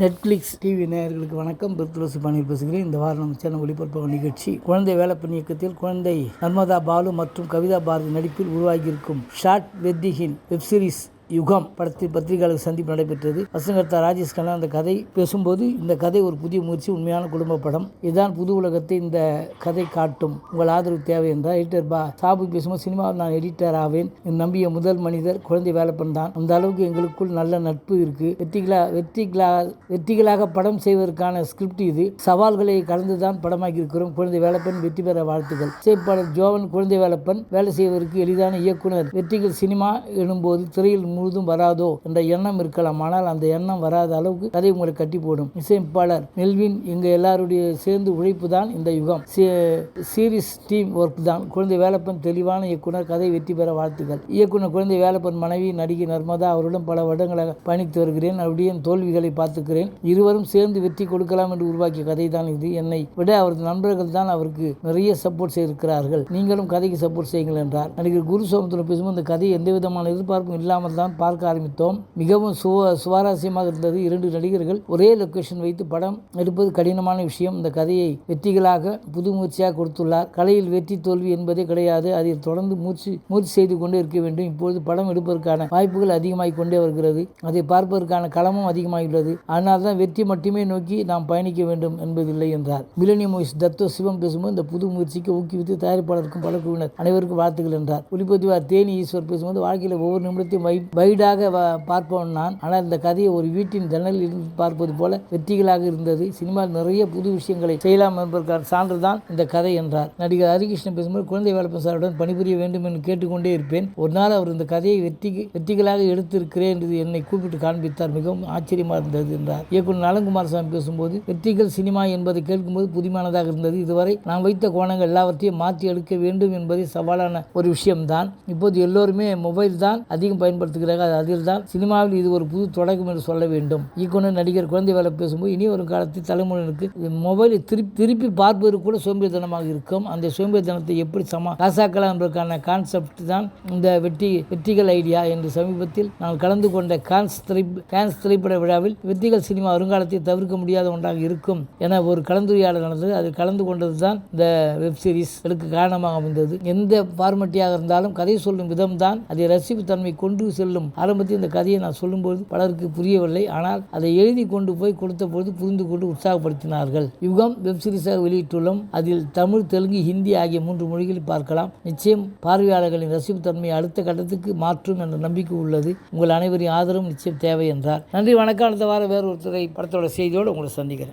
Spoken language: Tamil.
நெட்ஃப்ளிக்ஸ் டிவி நேயர்களுக்கு வணக்கம். பிருத்துளசி பாணியில் பேசுகிறேன். இந்த வாரம் நம்ம சேனல் ஒளிபரப்பு நிகழ்ச்சி குழந்தை வேலைப்பணி இயக்கத்தில் குழந்தை நர்மதா பாலு மற்றும் கவிதா பாரதி நடிப்பில் உருவாகியிருக்கும் ஷார்ட் வெத்திகின் வெப்சீரிஸ் யுகம் படத்தில் பத்திரிகையாளர் சந்திப்பு நடைபெற்றது. வசனகர்த்தா ராஜேஷ் கண்ணா அந்த கதை பேசும்போது இந்த கதை ஒரு புதிய முயற்சி உண்மையான குடும்ப படம். இதுதான் புது உலகத்தை இந்த கதை காட்டும். உங்கள் ஆதரவு தேவை என்றால் எடிட்டர் பா சாபு பேசும்போது சினிமாவில் நான் எடிட்டர் ஆவேன். என் நம்பிய முதல் மனிதர் குழந்தை வேலைப்பன் தான். அந்த அளவுக்கு எங்களுக்குள் நல்ல நட்பு இருக்கு. வெற்றிகளா வெற்றிகளா வெற்றிகளாக படம் செய்வதற்கான ஸ்கிரிப்ட் இது. சவால்களை கலந்து தான் படமாக்கி இருக்கிறோம். குழந்தை வேலைப்பன் வெற்றி பெற வாழ்த்துக்கள். சேப்பாளர் ஜோவன் குழந்தை வேலைப்பன் வேலை செய்வதற்கு எளிதான இயக்குனர். வெற்றிகள் சினிமா எனும்போது திரையில் முழுதும் வராதோ என்ற எண்ணம் இருக்கலாம். ஆனால் அந்த எண்ணம் வராத அளவுக்கு கதை உங்களை கட்டி போடும் இசையமைப்பாளர் மெல்வின் எங்க எல்லாருடைய சேர்ந்து உழைப்பு தான் இந்த யுகம். சீரிஸ் டீம் ஒர்க் தான் குழந்தை வேலப்பன் தெளிவான இயக்குனர் கதை வெற்றி பெற வாழ்த்துக்கள். இயக்குனர் குழந்தை வேலப்பன் மனைவி நடிகை நர்மதா அவருடன் பல வருடங்களாக பயணித்து வருகிறேன். அவருடைய தோல்விகளை பார்த்துக்கிறேன். இருவரும் சேர்ந்து வெற்றி கொடுக்கலாம் என்று உருவாக்கிய கதை தான் இது. என்னை விட அவரது நண்பர்கள் தான் அவருக்கு நிறைய சப்போர்ட் செய்திருக்கிறார்கள். நீங்களும் கதைக்கு சப்போர்ட் செய்யுங்கள் என்றார். நடிகர் குரு சோமத்தில் பேசும்போது இந்த கதை எந்த விதமான எதிர்பார்ப்பும் இல்லாமல் தான் பார்க்க ஆரம்பித்தோம். மிகவும் சுவ சுவாரஸ்யமாக இருந்தது இரண்டு நடிகர்கள் ஒரே லொகேஷன் வைத்து படம் எடுப்பது கடினமான விஷயம். இந்த கதையை வெற்றிகளாக புது முயற்சியாக கொடுத்துள்ளார். கலையில் வெற்றி தோல்வி என்பதே கிடையாது. அதில் தொடர்ந்து மூச்சு மூச்சு செய்து கொண்டே இருக்க வேண்டும். இப்பொழுது படம் எடுப்பதற்கான வாய்ப்புகள் அதிகமாகிக் கொண்டே வருகிறது. அதை பார்ப்பதற்கான களமும் அதிகமாகியுள்ளது. அதனால் தான் வெற்றி மட்டுமே நோக்கி நாம் பயணிக்க வேண்டும் என்பதில்லை என்றார். மிலனிய மூவிஸ் தத்தோ சிவம் பேசும்போது இந்த புது முயற்சிக்கு ஊக்குவித்து தயாரிப்பாளருக்கும் படக்குழுவினர் அனைவருக்கும் வாழ்த்துக்கள் என்றார். ஒளிப்பதிவார் தேனி ஈஸ்வர் பேசும்போது வாழ்க்கையில் ஒவ்வொரு நிமிடத்தையும் வை வைடாக வ- பார்ப்பவன் நான். ஆனால் இந்த கதையை ஒரு வீட்டின் ஜன்னலில் இருந்து பார்ப்பது போல வெற்றிகளாக இருந்தது. சினிமாவில் நிறைய புது விஷயங்களை செய்யலாம் என்பதற்கான சான்று தான் இந்த கதை என்றார். நடிகர் ஹரிகிருஷ்ணன் பேசும்போது குழந்தை வேலப்பன் சாருடன் பணிபுரிய வேண்டும் என்று கேட்டுக்கொண்டே இருப்பேன். ஒரு நாள் அவர் இந்த கதையை வெற்றி வெற்றிகளாக எடுத்திருக்கிறேன் என்று என்னை கூப்பிட்டு காண்பித்தார். மிகவும் ஆச்சரியமாக இருந்தது என்றார். இயக்குநர் நலங்குமார் சாமி பேசும்போது வெற்றிகள் சினிமா என்பதை கேட்கும்போது புதுமையானதாக இருந்தது. இதுவரை நான் வைத்த கோணங்கள் எல்லாவற்றையும் மாற்றி எடுக்க வேண்டும் என்பதே சவாலான ஒரு விஷயம்தான். இப்போது எல்லோருமே மொபைல் தான் அதிகம் பயன்படுத்துகிறார்கள் அதில் தான் சினிமாவில் இது ஒரு புது தொடக்கம் என்று சொல்ல வேண்டும். இயக்குனர் நடிகர் குழந்தை வேலை பேசும்போது இனி வரும் காலத்தில் தலைமுறையினருக்கு மொபைலை திருப்பி திருப்பி பார்ப்பது கூட சோம்பேறித்தனமாக இருக்கும். அந்த சோம்பேறித்தனத்தை எப்படி சமா காசாக்கலாம் என்பதற்கான கான்செப்ட் தான் இந்த வெற்றி வெற்றிகள் ஐடியா என்று சமீபத்தில் நான் கலந்து கொண்ட கான்ஸ் திரை கான்ஸ் திரைப்பட விழாவில் வெற்றிகள் சினிமா வருங்காலத்தை தவிர்க்க முடியாத ஒன்றாக இருக்கும் என ஒரு கலந்துரையாடல் நடந்தது. அது கலந்து கொண்டது தான் இந்த வெப் காரணமாக அமைந்தது. எந்த ஃபார்மட்டியாக இருந்தாலும் கதை சொல்லும் விதம் தான் அதை ரசிப்பு தன்மை கொண்டு செல்லும். ஆரம்பத்தில் இந்த கதையை நான் சொல்லும்போது பலருக்கு புரியவில்லை. ஆனால் அதை எழுதி கொண்டு போய் கொடுத்த பொழுது புரிந்து கொண்டு உற்சாகப்படுத்தினார்கள். யுகம் வெப் சீரிஸாக வெளியிட்டுள்ளோம். அதில் தமிழ் தெலுங்கு ஹிந்தி ஆகிய மூன்று மொழிகளில் பார்க்கலாம். நிச்சயம் பார்வையாளர்களின் ரசிப்பு தன்மையை அடுத்த கட்டத்துக்கு மாற்றும் என்ற நம்பிக்கை உள்ளது. உங்கள் அனைவரின் ஆதரவும் நிச்சயம் தேவை என்றார். நன்றி வணக்கம். அடுத்த வாரம் வேறு ஒருத்தரை படத்தோட செய்தியோடு உங்களை சந்திக்கிறேன்.